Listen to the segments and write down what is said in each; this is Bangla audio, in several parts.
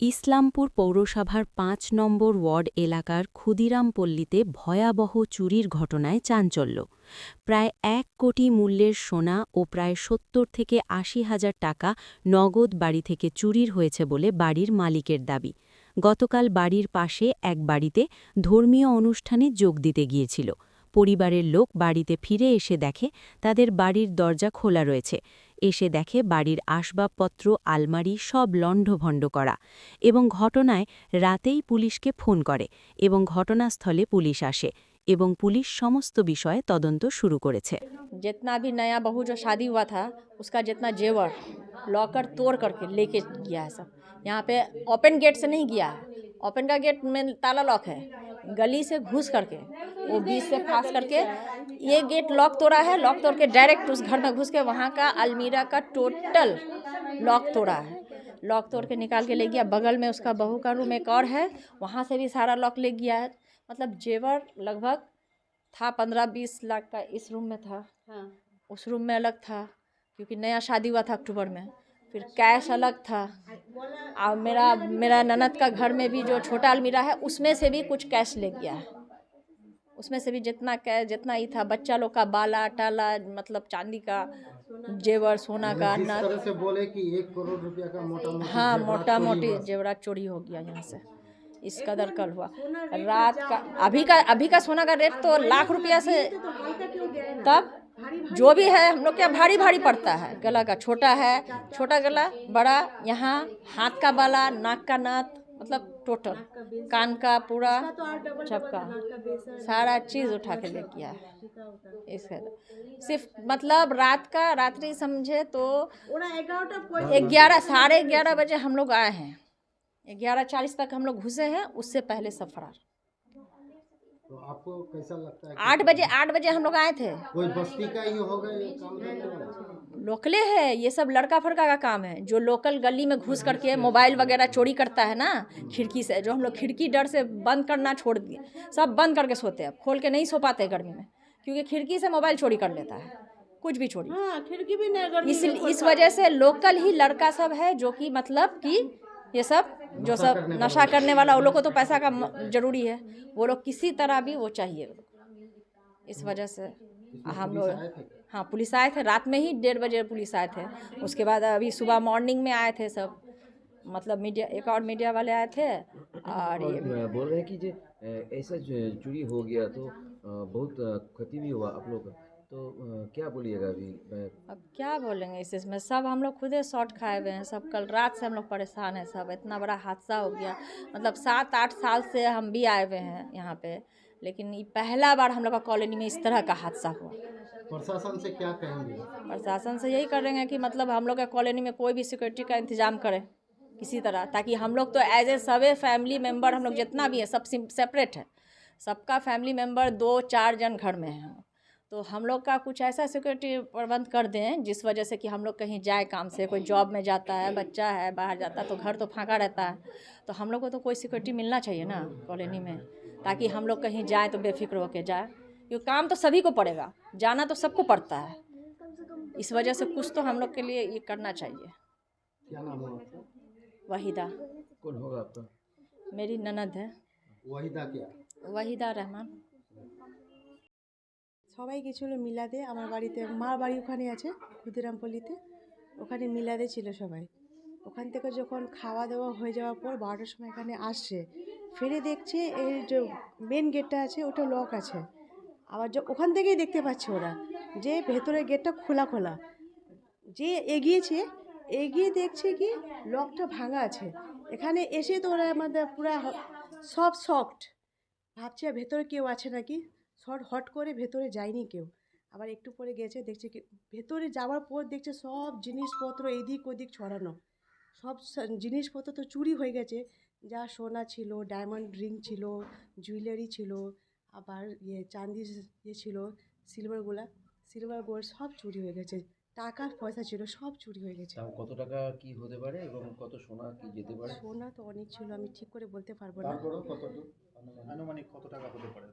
ইসলামপুর পৌরসভার পাঁচ নম্বর ওয়ার্ড এলাকার ক্ষুদিরামপল্লীতে ভয়াবহ চুরির ঘটনায় চাঞ্চল্য। প্রায় এক কোটি মূল্যের সোনা ও প্রায় সত্তর থেকে আশি হাজার টাকা নগদ বাড়ি থেকে চুরির হয়েছে বলে বাড়ির মালিকের দাবি। গতকাল বাড়ির পাশে এক বাড়িতে ধর্মীয় অনুষ্ঠানে যোগ দিতে গিয়েছিল। পরিবারের লোক বাড়িতে ফিরে এসে দেখে তাদের বাড়ির দরজা খোলা রয়েছে। এসে দেখে বাড়ির আসবাবপত্র আলমারি সব লণ্ডভণ্ড করা এবং ঘটনায় রাতেই পুলিশকে ফোন করে এবং ঘটনাস্থলে পুলিশ আসে এবং পুলিশ সমস্ত বিষয়ে তদন্ত শুরু করেছে जितना भी नया बहू जो शादी हुआ था उसका जितना जेवर लॉकर तोड़ करके लेके गया है सब यहाँ पे ओपन गेट से नहीं गया है ओपन का गेट में ताला लॉक है गली से घुस करके वो बीच से फास करके ये गेट लॉक तोड़ा है लॉक तोड़ के डायरेक्ट उस घर में घुस के वहाँ का अलमीरा का टोटल लॉक तोड़ा है। लॉक तोड़ के निकाल के ले गया बगल में उसका बहू का रूम एक और है वहाँ से भी सारा लॉक ले गया है। मतलब जेवर लगभग था पंद्रह बीस लाख का इस रूम में था। उस रूम में अलग था क्योंकि नया शादी हुआ था अक्टूबर में। फिर कैश अलग था। और मेरा मेरा ननद का घर में भी जो छोटा अलमीरा है उसमें से भी कुछ कैश ले गया है। उसमें से भी जितना कैश जितना ही था बच्चा लोग का बाला टाला मतलब चांदी का जेवर सोना का तरह से बोले कि एक करोड़ रुपया का मोटा मोटी हाँ मोटा मोटी। जेवरात चोरी हो गया यहाँ से। इस कदर कल हुआ। रात का अभी का अभी का सोना का रेट तो लाख रुपया से तब जो भी है, हम लोग क्या भारी भारी पड़ता है। गला का छोटा है, छोटा गला, बड़ा, यहाँ, हाथ का बाला, नाक का नाथ मतलब टोटल। कान का पूरा सबका सारा चीज़ उठा के ले किया है। इसका सिर्फ़ मतलब रात का, रात्रि समझे तो ग्यारह, साढ़े ग्यारह बजे हम लोग आए हैं। ग्यारह चालीस तक हम लोग घुसे हैं, उससे पहले सब फरार तो आपको कैसा लगता है आठ बजे आठ बजे हम लोग आए थे। कोई बस्ती का ही होगा ये काम लोकले है ये सब लड़का फड़का का काम है। जो लोकल गली में घुस करके मोबाइल वगैरह चोरी करता है ना खिड़की से जो हम लोग खिड़की डर से बंद करना छोड़ दिए सब बंद करके सोते हैं। अब खोल के नहीं सो पाते गर्मी में क्योंकि खिड़की से मोबाइल चोरी कर लेता है कुछ भी चोरी। हाँ खिड़की भी नहीं इस इस वजह से लोकल ही लड़का सब है जो कि मतलब कि ये सब जो सब नशा करने वाला वो लोग को तो पैसा का ज़रूरी है। वो लोग किसी तरह भी वो चाहिए। इस वजह से हम लोग हाँ पुलिस आए थे। रात में ही डेढ़ बजे पुलिस आए थे। उसके बाद अभी सुबह मॉर्निंग में आए थे सब। मतलब मीडिया एक और मीडिया वाले आए थे और ये बोल रहे हैं कि जे ऐसा चोरी हो गया तो बहुत क्षति भी हुआ आप लोग का। तो क्या बोलिएगा अभी? अब क्या बोलेंगे इस इसमें? सब हम लोग खुदे शॉट खाए हुए हैं सब कल रात से हम लोग परेशान हैं सब इतना बड़ा हादसा हो गया। मतलब सात आठ साल से हम भी आए हुए हैं यहाँ पे लेकिन ये पहला बार हम लोग का कॉलोनी में इस तरह का हादसा हुआ। प्रशासन से क्या कहेंगे? प्रशासन से यही करेंगे कि मतलब हम लोग का कॉलोनी में कोई भी सिक्योरिटी का इंतज़ाम करें किसी तरह ताकि हम लोग तो एज ए सभी फैमिली मेंबर हम लोग जितना भी है सब सेपरेट है। सबका फैमिली मेंबर दो चार जन घर में है। तो हम लोग का कुछ ऐसा सिक्योरिटी प्रबंध कर दें जिस वजह से कि हम लोग कहीं जाए काम से कोई जॉब में जाता है बच्चा है बाहर जाता है तो घर तो फाँका रहता है। तो हम लोग को तो कोई सिक्योरिटी मिलना चाहिए ना कॉलोनी में ताकि हम लोग कहीं जाएँ तो बेफिक्र होकर जाए। क्योंकि काम तो सभी को पड़ेगा जाना तो सबको पड़ता है। इस वजह से कुछ तो हम लोग के लिए ये करना चाहिए। क्या नाम है वहीदा। कौन होगा आपका? मेरी ननद है। वहीदा क्या? वहीदा रहमान। সবাই গেছিল মিলাদে, আমার বাড়িতে, মার বাড়ি ওখানে আছে, ক্ষুদিরামপল্লিতে। ওখানে মিলাদে ছিল সবাই। ওখান থেকে যখন খাওয়া দাওয়া হয়ে যাওয়ার পর বারোটার সময় এখানে আসছে, ফিরে দেখছে এই যে মেন গেটটা আছে, ওটা লক আছে। আবার ওখান থেকেই দেখতে পাচ্ছে ওরা যে ভেতরের গেটটা খোলা খোলা। যে এগিয়েছে, এগিয়ে দেখছে কি লকটা ভাঙা আছে। এখানে এসে তো ওরা আমাদের পুরা সব শকড ভাবছে ভেতরে কেউ আছে নাকি? শর্ট হট করে ভেতরে যায়নি কেউ। আবার একটু পরে গেছে দেখছে কি ভেতরে যাওয়ার পর দেখছে সব জিনিসপত্র এদিক ওদিক ছড়ানো। সব জিনিসপত্র তো চুরি হয়ে গেছে। যা সোনা ছিল ডায়মন্ড রিং ছিল জুয়েলারি ছিল আবার ইয়ে চাঁদির ইয়ে ছিল সিলভারগুলা সিলভার গোল্ড সব চুরি হয়ে গেছে। টাকা পয়সা ছিল সব চুরি হয়ে গেছে। কত টাকা কি হতে পারে এবং কত সোনা কি যেতে পারে? সোনা তো অনেক ছিল আমি ঠিক করে বলতে পারব না। আনুমানিক কত টাকা হতে পারে?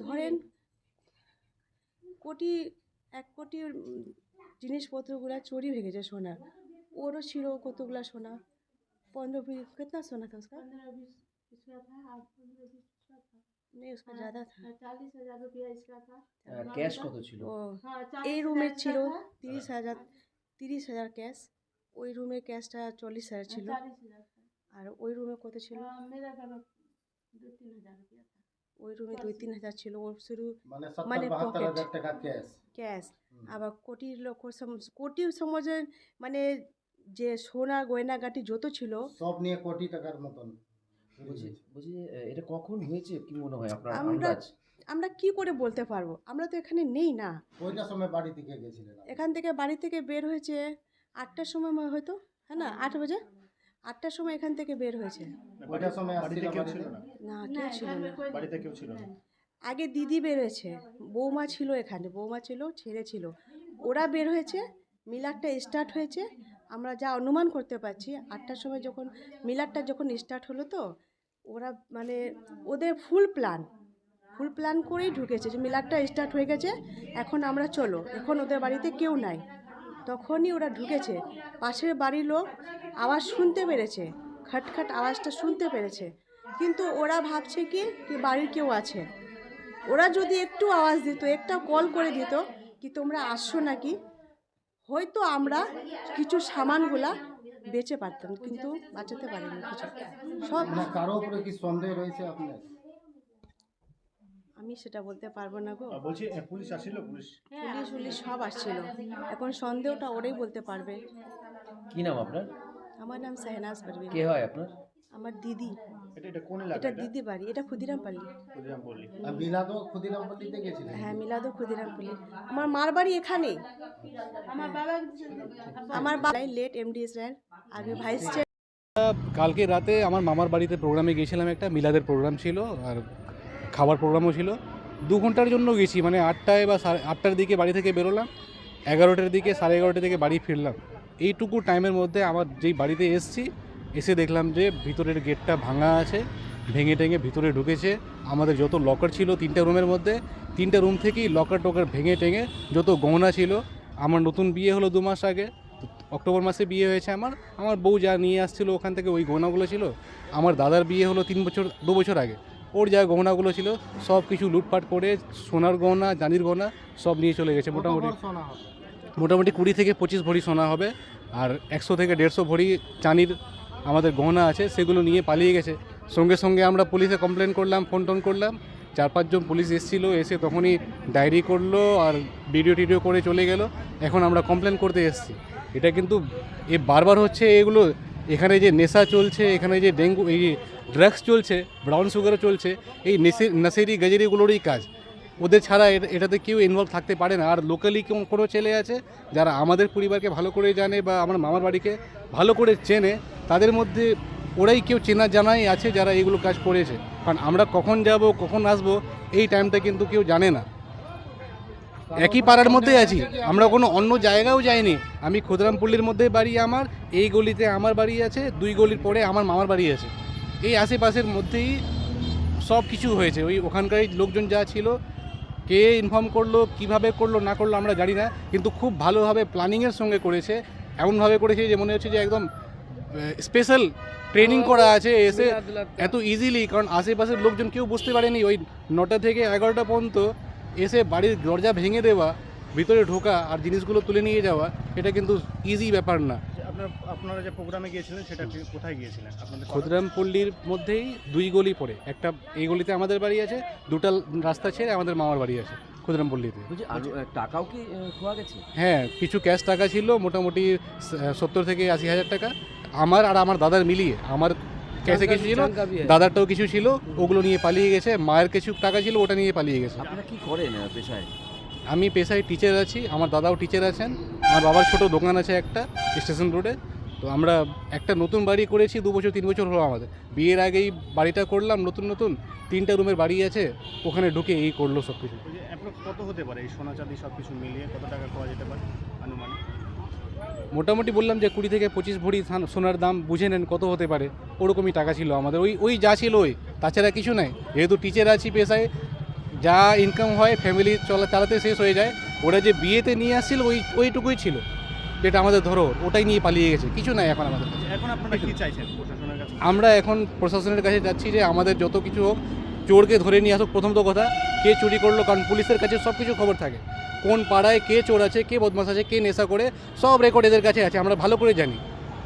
ধরেন কোটি এক কোটির উম, জিনিসপত্রগুলো চুরি হয়ে গেছে সোনা ওরও ছিল কতগুলা সোনা पंद्रह बीस कितना सोना था उसका पंद्रह बीस इसका था पंद्रह बीस नहीं उसका ज़्यादा था चालीस हज़ार रुपया इसका था ক্যাশ কত ছিল ও এই রুমের ছিল তিরিশ হাজার তিরিশ হাজার ক্যাশ ওই রুমের ক্যাশটা চল্লিশ হাজার ছিল আর ওই রুমে কত ছিল ওই রুমে দুই তিন হাজার ছিল ওর শুধু মানে মানে ক্যাশ আবার কোটির লোক কোটি সমাজে মানে যে সোনা গয়নাগাটি যত ছিল। সব নিয়ে কোটি টাকার মতন। বলছি এটা কখন হয়েছে কি মনে হয় আপনার আমরা আমরা কি করে বলতে পারব? আমরা তো এখানে নেই না। ওইটার সময় বাড়ি থেকে গেছিলেন এখান থেকে বাড়ি থেকে বের হয়েছে আটটার সময় হয়তো হ্যাঁ না? আট বাজে? আটটার সময় এখান থেকে বের হয়েছে। ওইটার সময় বাড়িতে কেউ ছিল না? না কেউ ছিল না। বাড়িতে কেউ ছিল না? আগে দিদি বের হয়েছে বৌমা ছিল এখানে বৌমা ছিল ছেলে ছিল। ওরা বের হয়েছে মিলারটা স্টার্ট হয়েছে। আমরা যা অনুমান করতে পারছি আটটার সময় যখন মিলারটা যখন স্টার্ট হলো তো ওরা মানে ওদের ফুল প্ল্যান ফুল প্ল্যান করেই ঢুকেছে যে মিলারটা স্টার্ট হয়ে গেছে এখন আমরা চলো। এখন ওদের বাড়িতে কেউ নাই। তখনই ওরা ঢুকেছে। পাশের বাড়ির লোক আওয়াজ শুনতে পেরেছে খটখট আওয়াজটা শুনতে পেরেছে। কিন্তু ওরা ভাবছে কি কি বাড়ির কেউ আছে। ওরা যদি একটু আওয়াজ দিত একটা কল করে দিত কি তোমরা আসছো নাকি? হয়তো আমরা কিছু সামানগুলা বেঁচে পারতাম কিন্তু বাঁচাতে পারিনি কিছু। সব মানে কারও উপরে কি সন্দেহ রয়েছে আপনার? আমি সেটা বলতে পারব না গো। বলছি পুলিশ আসছিল পুলিশ? পুলিশ উলিশ সব আসছিল। এখন সন্দেহটা ওরাই বলতে পারবে। কি নাম আপনার? আমার নাম শাহনাজ পারভিন কে হয় আপনার? আমার দিদি। এটা এটা কোন এলাকা এটা এটা দিদি বাড়ি এটা ক্ষুদিরাম পাল্লি। আর বিলাদও ক্ষুদিরাম গেছিলেন? হ্যাঁ মিলাদও ক্ষুদিরাম পাল্লি। আমার মার বাড়ি এখানেই আমার বাবা আমার বাবাই লেট এমডি স্যার আগে ভাইস কালকে রাতে আমার মামার বাড়িতে প্রোগ্রামে গিয়েছিলাম একটা মিলাদের প্রোগ্রাম ছিল আর খাবার প্রোগ্রামও ছিল। দু ঘণ্টার জন্য গেছি মানে আটটায় বা সাড়ে আটটার দিকে বাড়ি থেকে বেরোলাম এগারোটার দিকে সাড়ে এগারোটার দিকে বাড়ি ফিরলাম। এইটুকু টাইমের মধ্যে আমার যেই বাড়িতে এসছি এসে দেখলাম যে ভিতরের গেটটা ভাঙা আছে ভেঙে টেঙে ভিতরে ঢুকেছে। আমাদের যত লকার ছিল তিনটা রুমের মধ্যে তিনটা রুম থেকেই লকার টকার ভেঙে টেঙে যত গহনা ছিল আমার নতুন বিয়ে হলো দু মাস আগে অক্টোবর মাসে বিয়ে হয়েছে আমার আমার বউ যা নিয়ে আসছিল ওখান থেকে ওই গহনাগুলো ছিল আমার দাদার বিয়ে হলো তিন বছর দু বছর আগে। ওর যা গহনাগুলো ছিল সব কিছু লুটপাট করে সোনার গহনা জানির গহনা সব নিয়ে চলে গেছে মোটামুটি। মোটামুটি কুড়ি থেকে পঁচিশ ভরি সোনা হবে, আর একশো থেকে দেড়শো ভরি চানির আমাদের গহনা আছে, সেগুলো নিয়ে পালিয়ে গেছে। সঙ্গে সঙ্গে আমরা পুলিশে কমপ্লেন করলাম ফোন টোন করলাম। চার পাঁচজন পুলিশ এসেছিল, এসে তখনই ডায়েরি করল আর ভিডিও টিডিও করে চলে গেল। এখন আমরা কমপ্লেন করতে এসেছি। এটা কিন্তু এ বারবার হচ্ছে এগুলো, এখানে যে নেশা চলছে, এখানে যে ডেঙ্গু, এই ড্রাগস চলছে ব্রাউন সুগারও চলছে, এই নেশে, নাসেরি গজেরিগুলোরই কাজ। ওদের ছাড়া এটা- এটাতে কেউ ইনভলভ থাকতে পারে না। আর লোকালি কোনো ছেলে আছে যারা আমাদের পরিবারকে ভালো করে জানে বা আমার মামার বাড়িকে ভালো করে চেনে, তাদের মধ্যে ওরাই কেউ চেনা জানাই আছে যারা এইগুলো কাজ করেছে। কারণ আমরা কখন যাব, কখন আসব, এই টাইমটা কিন্তু কেউ জানে না। একই পাড়ার মধ্যে আছি। আমরা কোনো অন্য জায়গাও যাইনি। আমি ক্ষুদিরামপল্লির মধ্যে বাড়ি আমার, এই গলিতে আমার বাড়ি আছে, দুই গলির পরে আমার মামার বাড়ি আছে। এই আশেপাশের মধ্যেই সব কিছু হয়েছে। ওই ওখানকার লোকজন যা ছিল কে ইনফর্ম করল কীভাবে করল না করল আমরা জানি না কিন্তু খুব ভালোভাবে প্ল্যানিংয়ের সঙ্গে করেছে। এমনভাবে করেছে যে মনে হচ্ছে যে একদম স্পেশাল ট্রেনিং করা আছে এসে এত ইজিলি কারণ আশেপাশের লোকজন কেউ বুঝতে পারেনি ওই নটা থেকে এগারোটা পর্যন্ত এসে বাড়ির দরজা ভেঙে দেওয়া ভিতরে ঢোকা আর জিনিসগুলো তুলে নিয়ে যাওয়া এটা কিন্তু ইজি ব্যাপার না। আপনার আপনারা যে প্রোগ্রামে গিয়েছিলেন সেটা কোথায় গিয়েছিলেন? আপনাদের? ক্ষুদিরামপল্লির মধ্যেই দুই গলি পড়ে। একটা এই গলিতে আমাদের বাড়ি আছে দুটা রাস্তা ছেড়ে আমাদের মামার বাড়ি আছে ক্ষুদিরামপল্লিতে বলছি আর আহ, টাকাও কি খোয়া গেছে? হ্যাঁ কিছু ক্যাশ টাকা ছিল মোটামুটি সত্তর থেকে আশি হাজার টাকা। আমার আর আমার দাদার মিলিয়ে আমার ক্যাশে কিছু ছিল দাদারটাও কিছু ছিল ওগুলো নিয়ে পালিয়ে গেছে মায়ের কিছু টাকা ছিল ওটা নিয়ে পালিয়ে গেছে। আপনারা কি করেন পেশায়? আমি পেশায় টিচার আছি আমার দাদাও টিচার আছেন আমার বাবার ছোট দোকান আছে একটা স্টেশন রোডে তো আমরা একটা নতুন বাড়ি করেছি দু বছর তিন বছর হলো আমাদের। বিয়ের আগেই বাড়িটা করলাম নতুন নতুন। তিনটা রুমের বাড়ি আছে ওখানে ঢুকে এই করল সব কিছু কত হতে পারে? এই সোনা চাঁদি সব কিছু মিলিয়ে কত টাকা পাওয়া যেতে পারে আনুমানিক? মোটামুটি বললাম যে কুড়ি থেকে পঁচিশ ভরি সোনার দাম বুঝে নেন কত হতে পারে। ওরকমই টাকা ছিল আমাদের। ওই ওই যা ছিল ওই। তাছাড়া কিছু নাই। যেহেতু টিচার আছি পেশায় যা ইনকাম হয় ফ্যামিলি চলা চালাতে শেষ হয়ে যায় ওরা যে বিয়েতে নিয়ে আসছিল ওই ওইটুকুই ছিল যেটা আমাদের ধরো ওটাই নিয়ে পালিয়ে গেছে কিছু নাই এখন আমাদের কাছে। এখন আপনারা কি চাইছেন প্রশাসনের কাছে? আমরা এখন প্রশাসনের কাছে যাচ্ছি যে আমাদের যত কিছু হোক চোরকে ধরে নিয়ে আসুক প্রথম তো কথা কে চুরি করল কারণ পুলিশের কাছে সব কিছু খবর থাকে। কোন পাড়ায় কে চোর আছে কে বদমাস আছে কে নেশা করে সব রেকর্ড এদের কাছে আছে আমরা ভালো করে জানি।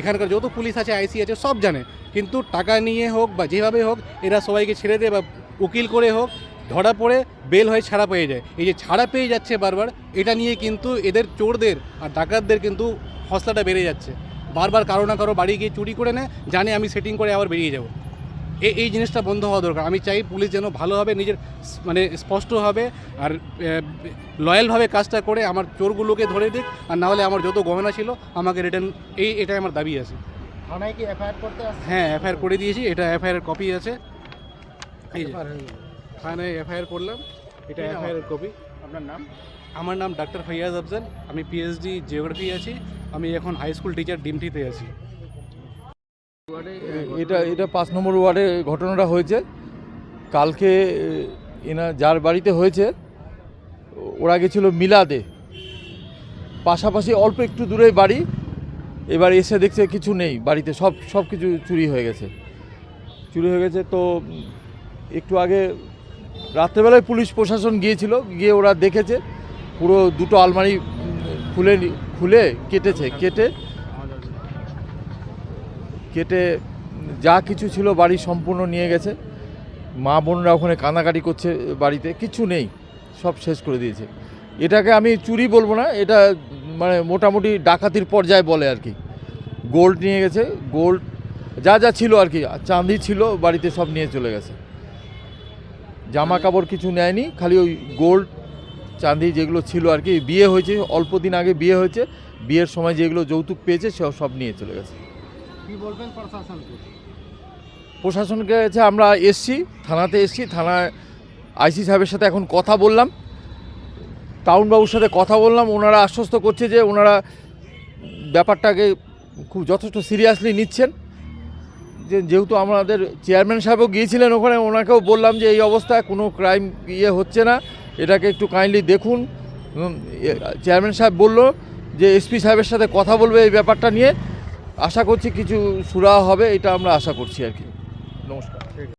এখানকার যত পুলিশ আছে আইসি আছে সব জানে। কিন্তু টাকা নিয়ে হোক বা যেভাবে হোক এরা সবাইকে ছেড়ে দেয় বা উকিল করে হোক ধরা পড়ে বেল হয়ে ছাড়া পেয়ে যায়। এই যে ছাড়া পেয়ে যাচ্ছে বারবার এটা নিয়ে কিন্তু এদের চোরদের আর ডাকাতদের কিন্তু হসলাটা বেড়ে যাচ্ছে। বারবার কারও না কারও বাড়ি গিয়ে চুরি করে নেয় জানে আমি সেটিং করে আবার বেরিয়ে যাব। এই এই জিনিসটা বন্ধ হওয়া দরকার। আমি চাই পুলিশ যেন ভালোভাবে নিজের মানে স্পষ্টভাবে আর লয়ালভাবে কাজটা করে আমার চোরগুলোকে ধরে দিক। আর নাহলে আমার যত গহনা ছিল আমাকে রিটার্ন এই এটাই আমার দাবি আছে। থানায় কি এফআইআর করতে হ্যাঁ এফআইআর করে দিয়েছি। এটা এফআইআর কপি আছে। এই। থানায় এফআইআর করলাম। এটা এফআইআর কপি। আপনার নাম? আমার নাম ডাক্তার ফৈয়াজ আফজাল। আমি পিএইচডি জিওগ্রাফি আছি। আমি এখন হাই স্কুল টিচার ডিমটিতে আছি। এটা এটা পাঁচ নম্বর ওয়ার্ডে ঘটনাটা হয়েছে। কালকে এনা যার বাড়িতে হয়েছে ওরা গেছিল মিলাদে। পাশাপাশি অল্প একটু দূরে বাড়ি। এবার এসে দেখছে কিছু নেই বাড়িতে সব সব কিছু চুরি হয়ে গেছে। চুরি হয়ে গেছে তো একটু আগে রাত্রেবেলায় পুলিশ প্রশাসন গিয়েছিল, গিয়ে ওরা দেখেছে, পুরো দুটো আলমারি খুলে খুলে কেটেছে, কেটে কেটে যা কিছু ছিল বাড়ি সম্পূর্ণ নিয়ে গেছে। মা বোনরা ওখানে কান্নাকাটি করছে বাড়িতে, কিছু নেই, সব শেষ করে দিয়েছে। এটাকে আমি চুরি বলব না, এটা মানে মোটামুটি ডাকাতির পর্যায়ে বলে আর কি। গোল্ড নিয়ে গেছে, গোল্ড, যা যা ছিল আর কি, চাঁদি ছিল, বাড়িতে সব নিয়ে চলে গেছে। জামা কাপড় কিছু নেয়নি খালি ওই গোল্ড চাঁদি যেগুলো ছিল আর কি বিয়ে হয়েছে অল্প দিন আগে বিয়ে হয়েছে বিয়ের সময় যেগুলো যৌতুক পেয়েছে সে সব নিয়ে চলে গেছে। কি বলবেন প্রশাসনকে? প্রশাসনকে কাছে আমরা এসছি থানাতে এসছি থানায় আইসি সাহেবের সাথে এখন কথা বললাম। টাউনবাবুর সাথে কথা বললাম ওনারা আশ্বস্ত করছে যে ওনারা ব্যাপারটাকে খুব যথেষ্ট সিরিয়াসলি নিচ্ছেন। যেহেতু আমাদের চেয়ারম্যান সাহেবও গিয়েছিলেন ওখানে, ওনাকেও বললাম যে এই অবস্থায় কোনো ক্রাইম ইয়ে হচ্ছে না। এটাকে একটু কাইন্ডলি দেখুন। চেয়ারম্যান সাহেব বলল যে এসপি সাহেবের সাথে কথা বলবে এই ব্যাপারটা নিয়ে। আশা করছি কিছু সুরা হবে, এটা আমরা আশা করছি আর কি। নমস্কার।